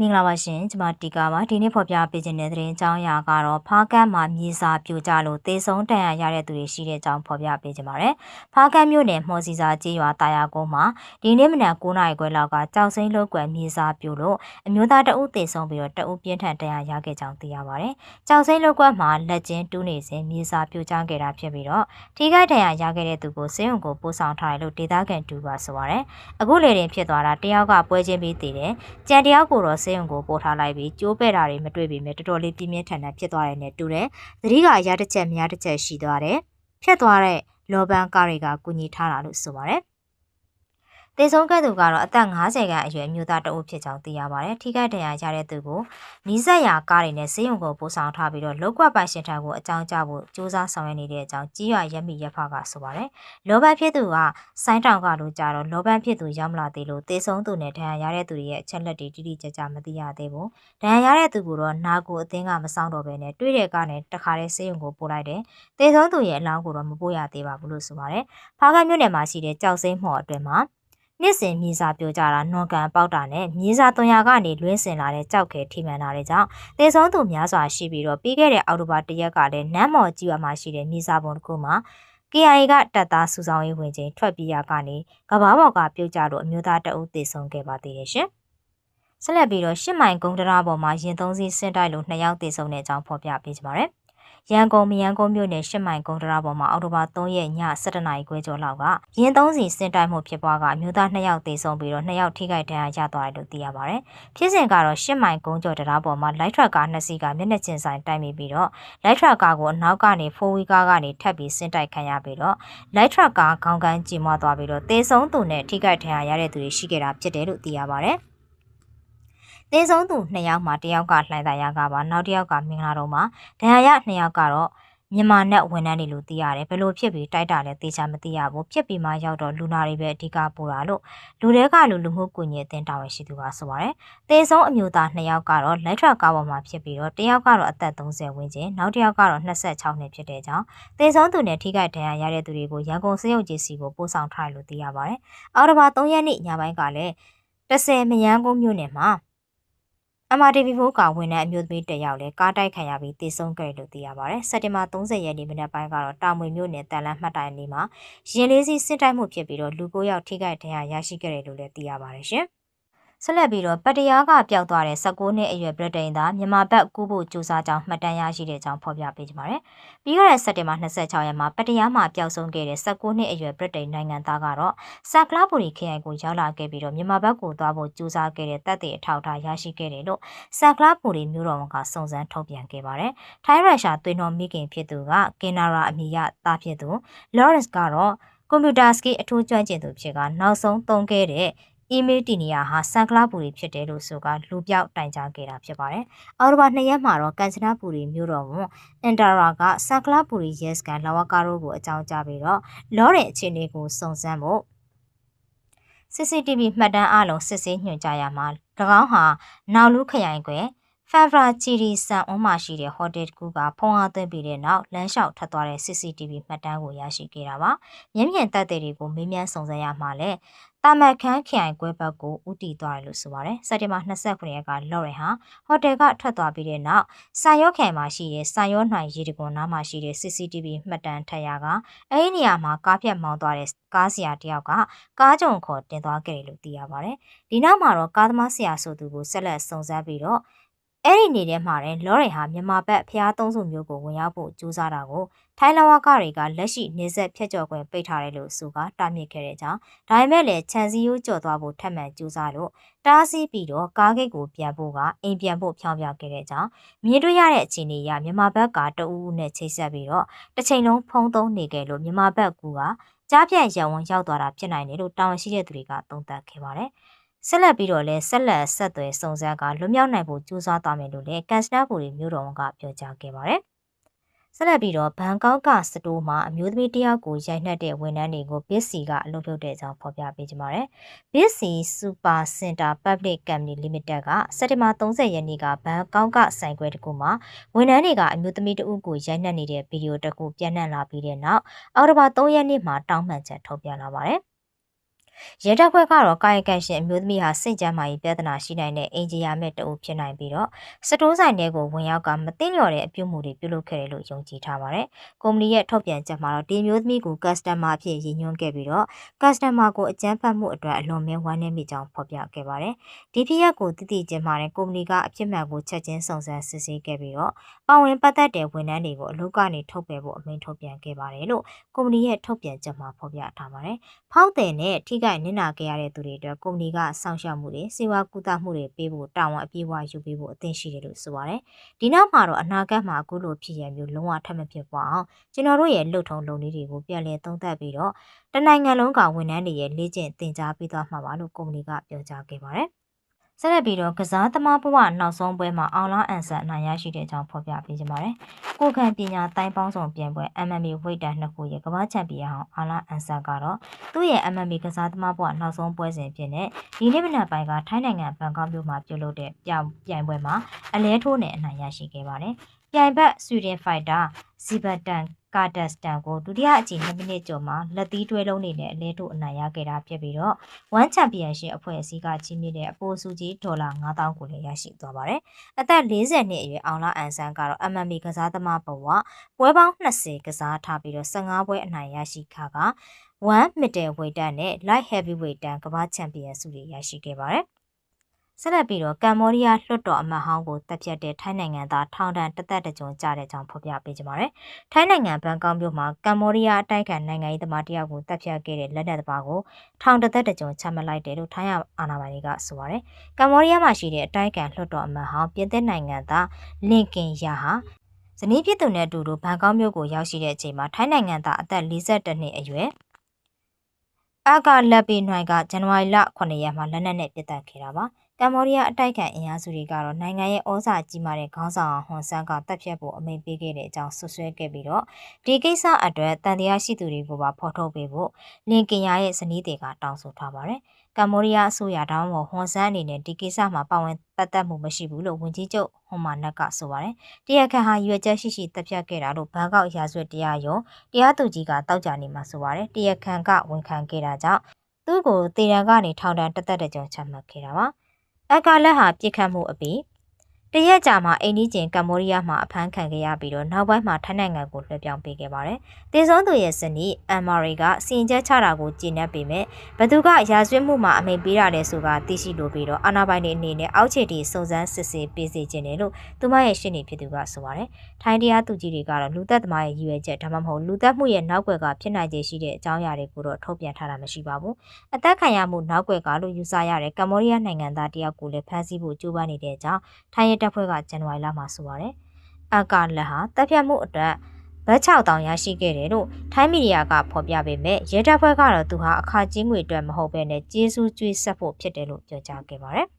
မင်္ဂလာပါရှင်ကျွန်မတီကာပါဒီနေ့ဖော်ပြပေးခြင်းတဲ့သတင်းအကြောင်းအရာကတော့ဖားကတ်မှာမြေစာပြိုကျလို့တေဆုံးတန်ရရတဲ့သူတွေရှိတဲ့အကြောင်းဖော်ပြပေးခြင်းပါတယ်ဖားကတ်မြို့နယ်မော်စီစာကြေးရွာတာယာကုန်းမှာဒီနေ့မနက်9နာရီခွဲလောက်ကကြောက်စိမ့်လောက်ကွယ်မြေစာပြိုလို့အမျိုးသားတအုပ်တေဆုံးပြီးတော့တအုပ်ပြင်းထန်တန်ရရခဲ့ကြောင်းသိရပါတယ်ကြောက်စိမ့်လောက်ကွယ်မှာလက်ချင်းတူးနေစဉ်မြေစာပြိုကျခဲ့တာဖြစ်ပြီးတော့ထိခိုက်တန်ရရခဲ့တဲ့သူကိုစေယုံကိုပို့ဆောင်ထားတယ်လို့ဒေသခံတူကဆိုပါတယ်အခုလေတင်ဖြစ်သွားတာတယောက်ကပွဲချင်းပြီးတည်တယ်ကြံတယောက်ကိုတော့စေယုံကိုပို့ထားလိုက်ပြီးကျိုးပဲ့တာတွေမတွေ့ပေမဲ့တော်တော်လေးပြင်းပြင်းထန်ထန်ဖြစ်သွားတယ်နဲ့တူတယ်။သတိကအရာတစ်ချက်များတစ်ချက်ရှိသွားတယ်။ဖြတ်သွားတဲ့လောဘန်ကားတွေကကူညီထားတာလို့ဆိုပါတယ်။ တေဆုံးခဲ့သူကတော့အသက်50ခန့်အရွယ်မျိုးသားတအုပ်ဖြစ်ကြောင်းသိရပါတယ်။ထိခိုက်ဒဏ်ရာရတဲ့သူကိုနီးစပ်ရာကားတွေနဲ့ဆေးရုံကိုပို့ဆောင်ထားပြီးတော့လောက်ကွက်ပိုင်ရှင်ထံကိုအကြောင်းကြားဖို့စူးစမ်းဆောင်ရွက်နေတဲ့အကြောင်းကြီးရွာရက်မိရက်ဖကဆိုပါတယ်။လောဘန်ဖြစ်သူကဆိုင်းတောင်ကလို့ကြတော့လောဘန်ဖြစ်သူရောက်မလာသေးလို့တေဆုံးသူနဲ့ဒဏ်ရာရတဲ့သူရဲ့အချက်လက်တွေတိတိကျကျမသိရသေးဘူး။ဒဏ်ရာရတဲ့သူကတော့နာကိုအသင်းကမဆောင်တော့ဘဲနဲ့တွေ့တဲ့ကားနဲ့တခါတည်းဆေးရုံကိုပို့လိုက်တယ်။တေဆုံးသူရဲ့အလောင်းကိုတော့မပို့ရသေးပါဘူးလို့ဆိုပါတယ်။ဖားကမြို့နယ်မှာရှိတဲ့ကြောက်စိမ့်မော်အတွင်းမှာ နှစ်စဉ်မြေစာပြိုကျတာနွန်ကန်ပေါက်တာနဲ့မြေစာသွန်ရာကနေလွင်းစင်လာတဲ့ကြောက်ခဲထိမှန်တာတွေကြောင့်တေဆုံးသူများစွာရှိပြီးတော့ပြီးခဲ့တဲ့အောက်တိုဘာ၁ရက်ကလည်းနမ်းမော်ကြီးရွာမှာရှိတဲ့မြေစာပုံတစ်ခုမှာ KIA ကတပ်သားစုဆောင်ရေးဝင်ချိန်ထွက်ပြေးရကနေကဘာပေါ်ကပြုတ်ကျလို့အမျိုးသားတအုပ်တေဆုံးခဲ့ပါသေးတယ်ရှင်။ဆက်လက်ပြီးတော့ရှစ်မိုင်ကုန်းတရားပေါ်မှာရင်သုံးစီးဆင့်တိုက်လို့နှစ်ယောက်တေဆုံးတဲ့အကြောင်းဖော်ပြပေးကြပါမယ်။ ရန်ကုန်မြရန်ကုန်မြို့နယ်ရှစ်မိုင်ကုန်းတရားပေါ်မှာအော်တိုဘာ3ရက်ည7:00နာရီခွဲကျော်လောက်ကရင်သုံးစီစင်တိုက်မှုဖြစ်ပွားကအမျိုးသား2ယောက်သေဆုံးပြီးတော့2ယောက်ထိခိုက်ဒဏ်ရာရသွားတယ်လို့သိရပါတယ်။ဖြစ်စဉ်ကတော့ရှစ်မိုင်ကုန်းကျော်တရားပေါ်မှာလိုက်ထရက်ကားနှစ်စီးကမျက်နှာချင်းဆိုင်တိုက်မိပြီးတော့လိုက်ထရက်ကားကိုအနောက်ကနေဖိုးဝီကားကနေထပ်ပြီးစင်တိုက်ခံရပြီးတော့လိုက်ထရက်ကားခေါင်းကန်းကြီးမွားသွားပြီးတော့သေဆုံးသူနဲ့ထိခိုက်ဒဏ်ရာရတဲ့သူတွေရှိခဲ့တာဖြစ်တယ်လို့သိရပါတယ်။ သေဆုံးသူ2ယောက်မှာတယောက်ကလှိုင်သာရကပါနောက်တစ်ယောက်ကမင်္ဂလာတော့မှာဒဏ်ရာရ2ယောက်ကတော့မြန်မာနဲ့ဝန်ထမ်းတွေလို့သိရတယ်ဘယ်လိုဖြစ်ပြီးတိုက်တာလဲသိချာမသိရဘူးဖြစ်ပြီးမှရောက်တော့လူနာတွေပဲအဓိကပို့တာလို့လူတွေကလူလူမှုကွန်ရက်အသင်းတာဝန်ရှိသူကဆိုပါတယ်သေဆုံးအမျိုးသား2ယောက်ကတော့လက်ထရကားပေါ်မှာဖြစ်ပြီးတော့တယောက်ကတော့အသက်30ဝန်းကျင်နောက်တစ်ယောက်ကတော့26နှစ်ဖြစ်တဲ့ကြောင်းသေဆုံးသူနဲ့ထိခိုက်ဒဏ်ရာရတဲ့သူတွေကိုရန်ကုန်စေယုံကြီးစီကိုပို့ဆောင်ထားတယ်လို့သိရပါတယ်အော်တိုဘာ3ရက်နေ့ညပိုင်းကလည်း10မယန်းကုန်းမြို့နယ်မှာ MRTV4 ကဝန်ထမ်းအမျိုးသမီးတစ်ယောက်လည်းကားတိုက်ခံရပြီးတေဆုံးခဲ့တယ်လို့သိရပါတယ်။စက်တင်ဘာ30ရက်နေ့မနက်ပိုင်းကတော့တာမွေမြို့နယ်တန်လန်းမှတ်တိုင်လေးမှာရင်လေးစီးစစ်တိုက်မှုဖြစ်ပြီးတော့လူကိုယောက်ထိခိုက်ဒဏ်ရာရရှိခဲ့တယ်လို့လည်းသိရပါတယ်ရှင်။ ဆက်လက်ပြီးတော့ပတရာကပျောက်သွားတဲ့16နှစ်အရွယ်ဗြိတိန်သားမြန်မာဘက်ကူးဖို့ကြိုးစားကြောင်းမှတ်တမ်းရရှိတဲ့အကြောင်းဖော်ပြပေးကြပါမယ်။ပြီးခဲ့တဲ့စက်တင်ဘာ26ရက်မှာပတရာမှာပျောက်ဆုံးခဲ့တဲ့16နှစ်အရွယ်ဗြိတိန်နိုင်ငံသားကတော့ဆက်ကလာပူရီခရိုင်ကိုရောက်လာခဲ့ပြီးတော့မြန်မာဘက်ကိုသွားဖို့ကြိုးစားခဲ့တဲ့တပ်တွေအထောက်အထားရရှိခဲ့တယ်လို့ဆက်ကလာပူရီမြို့တော်ဝန်ကစုံစမ်းထုတ်ပြန်ခဲ့ပါတယ်။ထိုင်းရုရှားသွေးတော်မိခင်ဖြစ်သူကကင်နာရာအမည်ရသားဖြစ်သူ Lawrence ကတော့ကွန်ပျူတာစကီအထူးကျွမ်းကျင်သူဖြစ်ကနောက်ဆုံးသုံးခဲ့တဲ့ အီးမေးလ်တီနီယာဟာဆန်ကလာပူရီဖြစ်တယ်လို့ဆိုကလူပြောက်တိုင်ကြားခဲ့တာဖြစ်ပါတယ်။အော်တိုဘာ၂ရက်မှာတော့ကန်ချနာပူရီမြို့တော်ဝန်အန်တာရာကဆန်ကလာပူရီရဲစကန်လာဝကာရိုကိုအကြောင်းကြားပြီးတော့လောတဲ့အခြေအနေကိုစုံစမ်းဖို့ CCTV မှတ်တမ်းအလုံးစစ်ဆေးညွှန်ကြားရမှာ၎င်းဟာနောက်လူခရိုင်ကွယ်ဖန်ဖရာချီရီဆန်အုံးမှရှိတဲ့ဟိုတယ်တစ်ခုကဖုံးအားသွင်းပြီးတဲ့နောက်လမ်းလျှောက်ထပ်သွားတဲ့ CCTV မှတ်တမ်းကိုရရှိခဲ့တာပါ။မြင်းမြန်တပ်တဲ့တွေကိုမေးမြန်းစုံစမ်းရမှာလဲတာမတ်ခန်းခရိုင်ကွဲဘက်ကိုဥတီသွားတယ်လို့ဆိုပါတယ်။စက်တင်ဘာ29ရက်ကလော်ရင်ဟာဟိုတယ်ကထွက်သွားပြီးတဲ့နောက်ဆန်ရော့ခရိုင်မှာရှိတဲ့ဆန်ရော့နှိုင်ရေတကွန်နားမှာရှိတဲ့ CCTV မှတ်တမ်းထက်ရကအဲဒီနေရာမှာကားဖြတ်မောင်းသွားတဲ့ကားဆရာတယောက်ကကားကြုံခေါ်တင်သွားခဲ့တယ်လို့သိရပါတယ်။ဒီနောက်မှာတော့ကားသမားဆရာဆိုသူကိုဆက်လက်စုံစမ်းပြီးတော့ အဲ့ဒီနေထဲမှာရင်လော်ရင်ဟာမြန်မာဘက်ဖျားသုံးစုမျိုးကိုဝင်ရောက်ဖို့ကြိုးစားတာကိုထိုင်းလဝကတွေကလက်ရှိနေဆက်ဖြတ်ကျော်ခွင့်ပိတ်ထားတယ်လို့ဆိုကတားမြစ်ခဲ့တဲ့ကြောင်းဒါပေမဲ့လည်းခြံစည်းရိုးကျော်သွားဖို့ထပ်မံကြိုးစားလို့တားဆီးပြီးတော့ကားဂိတ်ကိုပြန်ဖို့ကအိမ်ပြန်ဖို့ဖြောင်းပြခဲ့တဲ့ကြောင်းမြင်တွေ့ရတဲ့အခြေအနေအရမြန်မာဘက်ကတအူးဦးနဲ့ချိတ်ဆက်ပြီးတော့တစ်ချိန်လုံးဖုံးသုံးနေကြလို့မြန်မာဘက်ကကကြားပြန့်ရဝံရောက်သွားတာဖြစ်နိုင်တယ်လို့တာဝန်ရှိတဲ့သူတွေကသုံးသပ်ခဲ့ပါတယ်။ ဆက်လက်ပြီးတော့လည်းဆက်လက်ဆက်သွယ်စုံစမ်းကလွတ်မြောက်နိုင်ဖို့ကြိုးစားသွားမယ်လို့လည်းကန်စတာဘူရီမြို့တော်ဝန်ကပြောကြားခဲ့ပါတယ်။ဆက်လက်ပြီးတော့ဘန်ကောက်ကစတိုးမှာအမျိုးသမီးတယောက်ကိုရိုက်နှက်တဲ့ဝန်ထမ်းတွေကိုဘစ်စီကအလုပ်လုပ်တဲ့အကြောင်းဖော်ပြပေးကြပါမယ်။ဘစ်စီစူပါစင်တာ Public Company Limited ကစက်တင်ဘာ30ရက်နေ့ကဘန်ကောက်ကဆိုင်ခွဲတစ်ခုမှာဝန်ထမ်းတွေကအမျိုးသမီးတဦးကိုရိုက်နှက်နေတဲ့ဗီဒီယိုတစ်ခုပြန့်နှံ့လာပြီးတဲ့နောက်အော်တိုဘာ3ရက်နေ့မှာတောင်းပန်ချက်ထုတ်ပြန်လာပါတယ်။ ရဲတပ်ဖွဲ့ကတော့ကာယကံရှင်အမျိုးသမီးဟာစိတ်ကြမ်းမာရေးပြဿနာရှိနိုင်တဲ့အင်ဂျီယာမဲ့တအုပ်ဖြစ်နိုင်ပြီးတော့စတိုးဆိုင်တွေကိုဝင်ရောက်ကမသိလျော်တဲ့အပြုမှုတွေပြုလုပ်ခဲ့တယ်လို့ယုံကြည်ထားပါတယ်။ကုမ္ပဏီရဲ့ထုတ်ပြန်ချက်မှာတော့ဒီမျိုးသမီးကို customer အဖြစ်ရည်ညွှန်းခဲ့ပြီးတော့ customer ကိုအကြမ်းဖက်မှုအတွက်အလွန်မဲဝမ်းနည်းမိကြောင်းဖော်ပြခဲ့ပါတယ်။ဒီဖြစ်ရပ်ကိုတည်တည်ကျင်းမာတဲ့ကုမ္ပဏီကအဖြစ်မှန်ကိုချက်ချင်းစုံစမ်းစစ်ဆေးခဲ့ပြီးတော့ပါဝင်ပတ်သက်တဲ့ဝန်ထမ်းတွေကိုအလုပ်ကနေထုတ်ပယ်ဖို့အမိန့်ထုတ်ပြန်ခဲ့ပါတယ်လို့ကုမ္ပဏီရဲ့ထုတ်ပြန်ချက်မှာဖော်ပြထားပါတယ်။ဖောက်တယ်နဲ့ထိခိုက်နစ်နာခဲ့ရတဲ့သူတွေအတွက်ကုမ္ပဏီကစောင့်ရှောက်မှုတွေစေဝါကူတာမှုတွေပေးဖို့တာဝန်အပြည့်အဝယူပေးဖို့အသင့်ရှိတယ်လို့ဆိုပါတယ်။ဒီနောက်မှာတော့အနာဂတ်မှာအခုလိုဖြစ်ရမျိုးလုံးဝထပ်မဖြစ်ပွားအောင်ကျွန်တော်တို့ရဲ့လှုပ်ထုံလုံလေးတွေကိုပြန်လည်သုံးသပ်ပြီးတော့တနိုင်ငံလုံးကဝန်ထမ်းတွေရဲ့လေ့ကျင့်သင်ကြားပေးသွားမှာပါလို့ကုမ္ပဏီကပြောကြားခဲ့ပါတယ်။ ဆက်လက်ပြီးတော့ကစားသမားဘဝနောက်ဆုံးပွဲမှာအောင်လားအန်ဆန်အနိုင်ရရှိတဲ့အကြောင်းဖော်ပြပေးကြပါမယ်။ကိုခံပညာတိုင်းပေါင်းစုံပြိုင်ပွဲ MMA ဝိတ်တန်နှစ်ခုရဲ့ကမ္ဘာချန်ပီယံဟောင်းအောင်လားအန်ဆန်ကတော့သူ့ရဲ့ MMA ကစားသမားဘဝနောက်ဆုံးပွဲစဉ်ဖြစ်တဲ့ဒီနေ့မနက်ပိုင်းကထိုင်းနိုင်ငံဘန်ကောက်မြို့မှာပြုလုပ်တဲ့ပြိုင်ပွဲမှာအလဲထိုးနဲ့အနိုင်ရရှိခဲ့ပါတယ်။ ပြိုင်ဘက်ဆွီဒင်ဖိုက်တာဇီဘတ်တန်ကာဒက်စတန်ကိုဒုတိယအကြိမ်2မိနစ်ကျော်မှာလက်သီးတွဲလုံးနေနဲ့အလဲထုတ်အနိုင်ရခဲ့တာဖြစ်ပြီးတော့ဝမ်ချန်ပီယံရှစ်အဖွဲ့အစည်းကချီးမြှင့်တဲ့အပိုစုကြီးဒေါ်လာ9000ကိုလည်းရရှိသွားပါတယ်။အသက်40နှစ်အရွယ်အောင်လာအန်ဆန်ကတော့ MMA ကစားသမားဘဝပွဲပေါင်း20ကစားထားပြီးတော့15ပွဲအနိုင်ရရှိခါက1 middle weight တန်းနဲ့ light heavyweight တန်းကမ္ဘာချန်ပီယံဆုတွေရရှိခဲ့ပါတယ်။ ဆက်လက်ပြီးတော့ကမ္ဘောဒီးယားလွှတ်တော်အမတ်ဟောင်းကိုတပ်ဖြတ်တဲ့ထိုင်းနိုင်ငံသားထောင်ဒဏ်တသက်တကြုံကြတဲ့ကြောင်းဖော်ပြပေးကြပါမယ်။ထိုင်းနိုင်ငံဘန်ကောက်မြို့မှာကမ္ဘောဒီးယားအတိုက်ခံနိုင်ငံရေးသမားတယောက်ကိုတပ်ဖြတ်ခဲ့တဲ့လက်နက်သမားကိုထောင်တသက်တကြုံချမှတ်လိုက်တယ်လို့ထိုင်းအာဏာပိုင်တွေကဆိုပါတယ်။ကမ္ဘောဒီးယားမှာရှိတဲ့အတိုက်ခံလွှတ်တော်အမတ်ဟောင်းပြည်သက်နိုင်ငံသားလင်ကင်ယာဟာဇနီးဖြစ်သူနဲ့အတူတူဘန်ကောက်မြို့ကိုရောက်ရှိတဲ့အချိန်မှာထိုင်းနိုင်ငံသားအသက်42နှစ်အရွယ်အကလက်ပေနှွိုင်ကဇန်နဝါရီလ9ရက်မှာလက်နက်နဲ့ပစ်တက်ခဲ့တာပါ ကမ္ဘောဒီးယားအတိုက်ခံအင်အားစုတွေကတော့နိုင်ငံရဲ့ဩဇာကြီးမားတဲ့ခေါင်းဆောင်ဟွန်ဆန်ကတပ်ဖြတ်ဖို့အမိန့်ပေးခဲ့တဲ့အကြောင်းဆွဆွဲခဲ့ပြီးတော့ဒီကိစ္စအတွက်တန်တရားရှိသူတွေကိုပါဖော်ထုတ်ပေးဖို့လင်ကင်ယာရဲ့ဇနီးတွေကတောင်းဆိုထားပါတယ်။ကမ္ဘောဒီးယားအစိုးရတောင်းပေါ်ဟွန်ဆန်အနေနဲ့ဒီကိစ္စမှာပါဝင်ပတ်သက်မှုမရှိဘူးလို့ဝန်ကြီးချုပ်ဟွန်မာနက်ကဆိုပါတယ်။တရားခံဟာရွေချက်ရှိရှိတပ်ဖြတ်ခဲ့တာလို့ဘန်ကောက်ရာဇဝတ်တရားရုံးတရားသူကြီးကတောက်ကြနေမှာဆိုပါတယ်။တရားခံကဝန်ခံခဲ့တာကြောင့်သူ့ကိုတေရန်ကနေထောင်ဒဏ်တသက်တကြုံချမှတ်ခဲ့တာပါ။ အကာလက်ဟာပြစ်ခတ်မှုအပြီး တရက်ကြာမှာအိန္ဒိကျင်ကမ္ဘောဒီးယားမှာအဖမ်းခံခဲ့ရပြီးတော့နောက်ပိုင်းမှာထိုင်းနိုင်ငံကိုလွှဲပြောင်းပေးခဲ့ပါတယ်။တင်ဆုံးသူရဲ့ဇနီးအမ်မာရီကစီရင်ချက်ချတာကိုကြည်နပ်ပေမဲ့ဘသူကရာဇဝတ်မှုမှာအမိန့်ပေးရတယ်ဆိုတာသိရှိလို့ပြီးတော့အာဏာပိုင်တွေအနေနဲ့အောက်ခြေတီစုံစမ်းစစ်ဆေးပေးစေခြင်းတယ်လို့သူမရဲ့ရှင်းနေဖြစ်သူကဆိုပါတယ်။ထိုင်းတရားသူကြီးတွေကတော့လူသက်သမားရဲ့ရည်ရွယ်ချက်ဒါမှမဟုတ်လူသက်မှုရဲ့နောက်ွယ်ကဖြစ်နိုင်ခြေရှိတဲ့အကြောင်းအရာတွေကိုတော့ထုတ်ပြန်ထားတာမရှိပါဘူး။အသက်ခံရမှုနောက်ွယ်ကလို့ယူဆရတဲ့ကမ္ဘောဒီးယားနိုင်ငံသားတယောက်ကိုလည်းဖမ်းဆီးဖို့ကြိုးပမ်းနေတဲ့အကြောင်းထိုင်းရဲတပ်ဖွဲ့ကဇန်နဝါရီလမှာဆိုပါတယ်။အန်ကာလက်ဟာတပ်ဖြတ်မှုအတွက်ဘတ်6တောင်ရရှိခဲ့တယ်လို့ထိုင်းမီဒီယာကဖော်ပြပေမဲ့ရဲတပ်ဖွဲ့ကတော့သူဟာအခါချင်းငွေအတွက်မဟုတ်ဘဲနဲ့ကျေးဇူးကျွေးဆက်ဖို့ဖြစ်တယ်လို့ပြောကြားခဲ့ပါတယ်။